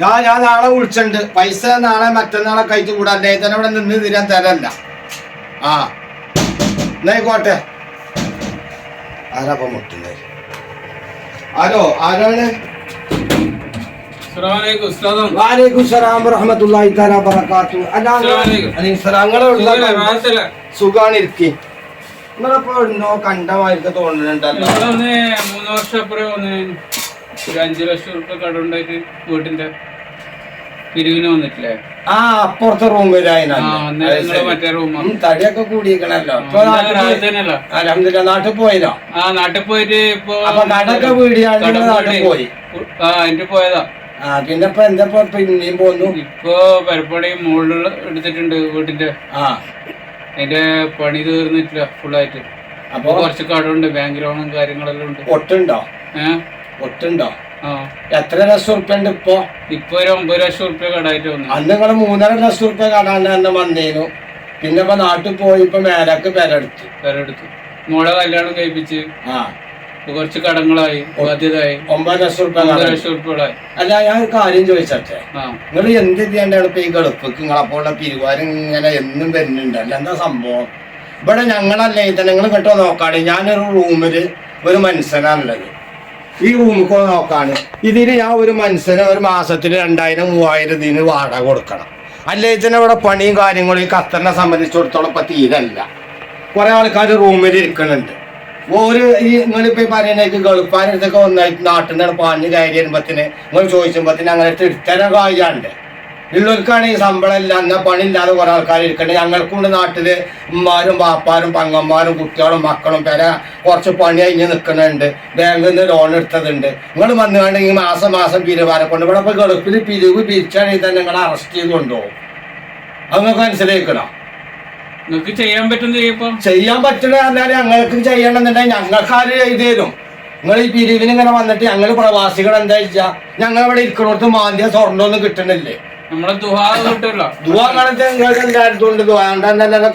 ഞാൻ ഞാൻ നാളെ വിളിച്ചിട്ടുണ്ട്. പൈസ നാളെ മറ്റന്നാളെ കഴിച്ചു കൂടാ. അദ്ദേഹത്തിന് അവിടെ നിന്ന് തരാൻ തരല്ല ആ. എന്നായിക്കോട്ടെ ആരാപ്പം മുട്ടുന്നത്? ആരോ? ആരാണ്? സുഖാണ് ഇരിക്കി. നിങ്ങളിപ്പോ കണ്ടമായിരിക്കും തോന്നുന്നുണ്ടല്ലോ. മൂന്ന് വർഷം അപ്പുറം ഒരു അഞ്ചു ലക്ഷം റുപ്യ കടമുണ്ടായിട്ട് വീട്ടിന്റെ പിരിവിന് വന്നിട്ടില്ലേ? ആ അപ്പുറത്തെ റൂം മറ്റേ റൂമാ തടിയൊക്കെ കൂടിയിരിക്കണല്ലോ ഇപ്പൊ നാട്ടിൽ പോയില്ലോ ആ നാട്ടിൽ പോയിട്ട് ഇപ്പൊ അപ്പൊ കടയൊക്കെ വീടിയാണ്ട് കടം നിങ്ങൾ നാട്ടിൽ പോയി? ആ എന്റെ പോയതാ. ആ പിന്നെ ഇപ്പൊ എന്താ പിന്നെയും പോന്നു? ഇപ്പൊ പരപ്പടി മുകളിൽ എടുത്തിട്ടുണ്ട് വീട്ടിന്റെ ആ. അതിന്റെ പണി തീർന്നിട്ടില്ല ഫുള്ളായിട്ട് ആയിട്ട്. അപ്പൊ? കുറച്ച് കടമുണ്ട് ബാങ്ക് ലോണും കാര്യങ്ങളെല്ലാം ഉണ്ട്. ഒട്ടുണ്ടോ? ഏഹ് ഒട്ടുണ്ടോ? എത്ര ലക്ഷം ഉറുപ്പ്യ ഉണ്ട് ഇപ്പൊ? ഇപ്പൊ ഒരു ഒമ്പത് ലക്ഷം ഉറുപ്പ്യ കടായിട്ട് വന്നു. അന്ന് നിങ്ങൾ മൂന്നര ലക്ഷം ഉറുപ്പ്യ കടാണ്ട് തന്നെ വന്നേനു. പിന്നെ ഇപ്പൊ നാട്ടിൽ പോയി ഇപ്പൊ മേലക്ക് പെരെടുത്തു പേരെടുത്തു മോളെ കല്യാണം കഴിപ്പിച്ച്. ആ. കുറച്ച് കടങ്ങളായി ബാധ്യതയായി ഒമ്പത് ലക്ഷം ഉറുപ്പ്യ ഒമ്പത് ലക്ഷം റുപ്യകളായി അല്ല ഞാൻ ഒരു കാര്യം ചോദിച്ചേ നിങ്ങൾ എന്ത് ചെയ്യേണ്ടതാണ് ഇപ്പൊ ഈ ഗൾഫിക്ക് നിങ്ങളപ്പോഴുള്ള പിരിവാരം ഇങ്ങനെ എന്നും വരുന്നുണ്ട്? അല്ല എന്താ സംഭവം? ഇവിടെ ഞങ്ങളല്ലേ തന്നെ നിങ്ങൾ കേട്ടോ നോക്കാണ് ഞാനൊരു റൂമിൽ ഒരു മനുഷ്യനാണുള്ളത്. ഈ റൂമിൽ നോക്കാണ്. ഇതിന് ഞാൻ ഒരു മനുഷ്യന് ഒരു മാസത്തിൽ രണ്ടായിരം മൂവായിരം ഇതിന് വാടക കൊടുക്കണം. അല്ലെങ്കിൽ തന്നെ ഇവിടെ പണിയും കാര്യങ്ങളും ഈ ഖത്തറിനെ സംബന്ധിച്ചിടത്തോളം ഇപ്പൊ തീരല്ല. കുറെ ആൾക്കാർ റൂമിൽ ഇരിക്കുന്നുണ്ട് ഒരു ഈ നിങ്ങളിപ്പോ ഈ പറയുന്നേക്ക് ഗൾഫാനടുത്തൊക്കെ ഒന്നായിട്ട് നാട്ടിൽ നിന്നാണ് പാഞ്ഞ് കയറി വരുമ്പത്തിന് നിങ്ങൾ ചോദിച്ചുമ്പത്തിന് അങ്ങനെ തിരുത്തരം കായ്യാണ്ട് ഉള്ളവർക്കാണ് ഈ ശമ്പളം ഇല്ല എന്നാ പണിയില്ലാതെ കുറെ ആൾക്കാർ ഇരിക്കണ്ടേ ഞങ്ങൾക്കുണ്ട് നാട്ടിൽ ഉമ്മാരും ബാപ്പാരും പങ്ങന്മാരും കുട്ടികളും മക്കളും പേര കുറച്ച് പണി കഴിഞ്ഞ് നിൽക്കുന്നുണ്ട് ബാങ്കിൽ നിന്ന് ലോൺ എടുത്തതുണ്ട്. നിങ്ങൾ വന്നുകൊണ്ട് ഈ മാസം മാസം പിരിവാരെ കൊണ്ട് ഇവിടെ ഇപ്പൊ ഗൾഫിൽ പിരിവ് പിരിച്ചാണെങ്കിൽ തന്നെ നിങ്ങളെ അറസ്റ്റ് ചെയ്ത് കൊണ്ടുപോകും അത് നിങ്ങൾക്ക് മനസ്സിലാക്കണം നിങ്ങൾക്ക് ചെയ്യാൻ പറ്റുന്ന ചെയ്യാൻ പറ്റണ പറഞ്ഞാൽ ഞങ്ങൾക്ക് ചെയ്യണമെന്നുണ്ടെങ്കിൽ ഞങ്ങൾക്ക് ആര് ചെയ്തു തരും. നിങ്ങൾ ഈ പിരിവിന് ഇങ്ങനെ വന്നിട്ട് ഞങ്ങൾ പ്രവാസികൾ എന്താ വെച്ചാ ഞങ്ങൾ ഇവിടെ ഇരിക്കണോടത്ത് മാന്തിയ സ്വർണമൊന്നും കിട്ടണില്ലേ?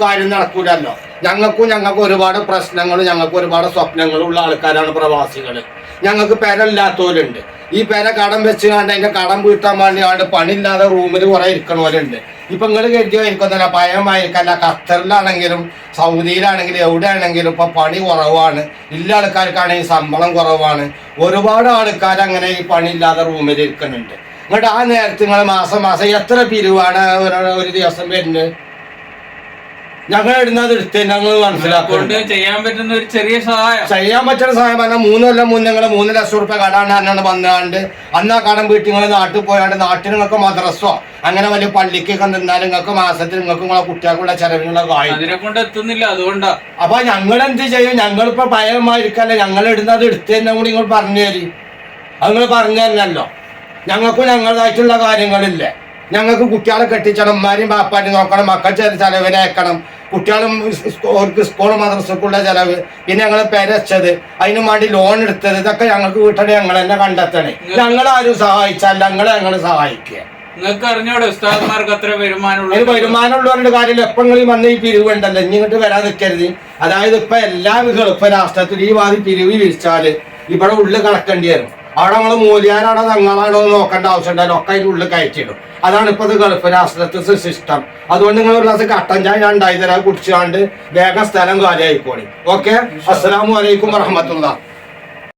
കാര്യം നടക്കൂലല്ലോ. ഞങ്ങൾക്കും ഞങ്ങൾക്ക് ഒരുപാട് പ്രശ്നങ്ങളും ഞങ്ങൾക്ക് ഒരുപാട് സ്വപ്നങ്ങളും ഉള്ള ആൾക്കാരാണ് പ്രവാസികൾ ഞങ്ങൾക്ക് പെരല്ലാത്തവരുണ്ട് ഈ പെര കടം വെച്ച് കണ്ട് അതിന്റെ കടം വീട്ടാൻ വേണ്ടി ആണ്ട് പണിയില്ലാതെ റൂമിൽ കുറെ ഇരിക്കണവരുണ്ട്. ഇപ്പൊ നിങ്ങൾ കരുതിയോ? എനിക്കൊന്നല്ല ഭയമായിരിക്കല്ല. ഖത്തറിലാണെങ്കിലും സൗദിയിലാണെങ്കിലും എവിടെയാണെങ്കിലും ഇപ്പൊ പണി കുറവാണ്. ഇല്ല ആൾക്കാർക്കാണെങ്കിൽ ശമ്പളം കുറവാണ്. ഒരുപാട് ആൾക്കാർ അങ്ങനെ ഈ പണിയില്ലാതെ റൂമിൽ ഇരിക്കുന്നുണ്ട് എന്നിട്ട് ആ നേരത്ത് നിങ്ങൾ മാസം മാസം എത്ര പിരിവാണ്? ഒരു- ദിവസം വരുന്നത്. ഞങ്ങൾ ഇടുന്നത് എടുത്ത് ഞങ്ങൾ മനസ്സിലാക്കുന്നുണ്ട് ചെയ്യാൻ പറ്റുന്ന ഒരു ചെറിയ സഹായം. ചെയ്യാൻ പറ്റുന്ന സഹായം പറഞ്ഞാൽ മൂന്ന് കൊല്ലം മുന്നേ നിങ്ങൾ മൂന്ന് ലക്ഷം റുപ്യ കടാണ് അന്നാണ് വന്നാണ്ട് അന്ന് ആ കടം വീട്ടിൽ നിങ്ങൾ നാട്ടിൽ പോയാണ്ട് നാട്ടിൽ നിങ്ങൾക്ക് മദ്രസോ അങ്ങനെ വലിയ പള്ളിക്കൊക്കെ നിന്നാൽ നിങ്ങൾക്ക് മാസത്തിൽ നിങ്ങൾക്ക് നിങ്ങളെ കുട്ടികൾക്കുള്ള ചെലവിനുള്ള അതിനെ കൊണ്ട് എത്തുന്നില്ല അതുകൊണ്ടാ. അപ്പൊ ഞങ്ങൾ എന്ത് ചെയ്യും? ഞങ്ങളിപ്പോ ഭയമായിരിക്കല്ലേ? ഞങ്ങൾ ഇടുന്നത് എടുത്ത് തന്നെ കൂടി നിങ്ങൾ പറഞ്ഞു തരി. അത് നിങ്ങൾ പറഞ്ഞു തരണല്ലോ. ഞങ്ങൾക്കും ഞങ്ങളതായിട്ടുള്ള കാര്യങ്ങളില്ല. ഞങ്ങൾക്ക് കുട്ടികളെ കെട്ടിച്ചണം ഉമ്മാരെയും ബാപ്പാരെയും നോക്കണം മക്കൾ ചെറിയ ചെലവിനെ അയക്കണം കുട്ടികളും അവർക്ക് സ്കൂൾ മദ്രസക്കുള്ള ചെലവ്. പിന്നെ ഞങ്ങൾ പെരച്ചത് അതിന് വേണ്ടി ലോൺ എടുത്തത് ഇതൊക്കെ ഞങ്ങൾക്ക് വീട്ടിൽ ഞങ്ങൾ തന്നെ കണ്ടെത്തണേ. ഞങ്ങൾ ഞങ്ങളാരും സഹായിച്ചാൽ ഞങ്ങൾ ഞങ്ങൾ സഹായിക്കുക. നിങ്ങൾക്ക് അറിഞ്ഞോടെ ഉസ്താദ്മാർക്ക് അത്ര വരുമാനമുള്ള ഒരു വരുമാനമുള്ളവരുടെ കാര്യം നിങ്ങൾ വന്ന് ഈ പിരിവ് ഉണ്ടല്ലോ ഇനി ഇങ്ങോട്ട് വരാൻ നിൽക്കരുത് അതായത് ഇപ്പൊ എല്ലാ ഗൾഫ് രാഷ്ട്രത്തിൽ ഈ വാതി പിരിവ് വിരിച്ചാൽ ഇവിടെ ഉള്ളിൽ കണക്കേണ്ടി വരും. അവിടെ നമ്മൾ മൂലിയാനാണോ തങ്ങളാണോ നോക്കേണ്ട ആവശ്യമുണ്ടല്ലോ ഒക്കെ അതിന്റെ ഉള്ളിൽ കയറ്റിയിടും. അതാണ് ഇപ്പോഴത്തെ ഗൾഫ് രാഷ്ട്രത്തെ സിസ്റ്റം അതുകൊണ്ട് നിങ്ങൾ ഒരു ഗ്ലാസ് കട്ടൻ ചായ ഞാൻ ഉണ്ടായി തരാം കുടിച്ചാണ്ട് വേഗം സ്ഥലം കാര്യമായിക്കോളി ഓക്കെ? അസ്സാം വലൈക്കും വറഹമത്തുള്ള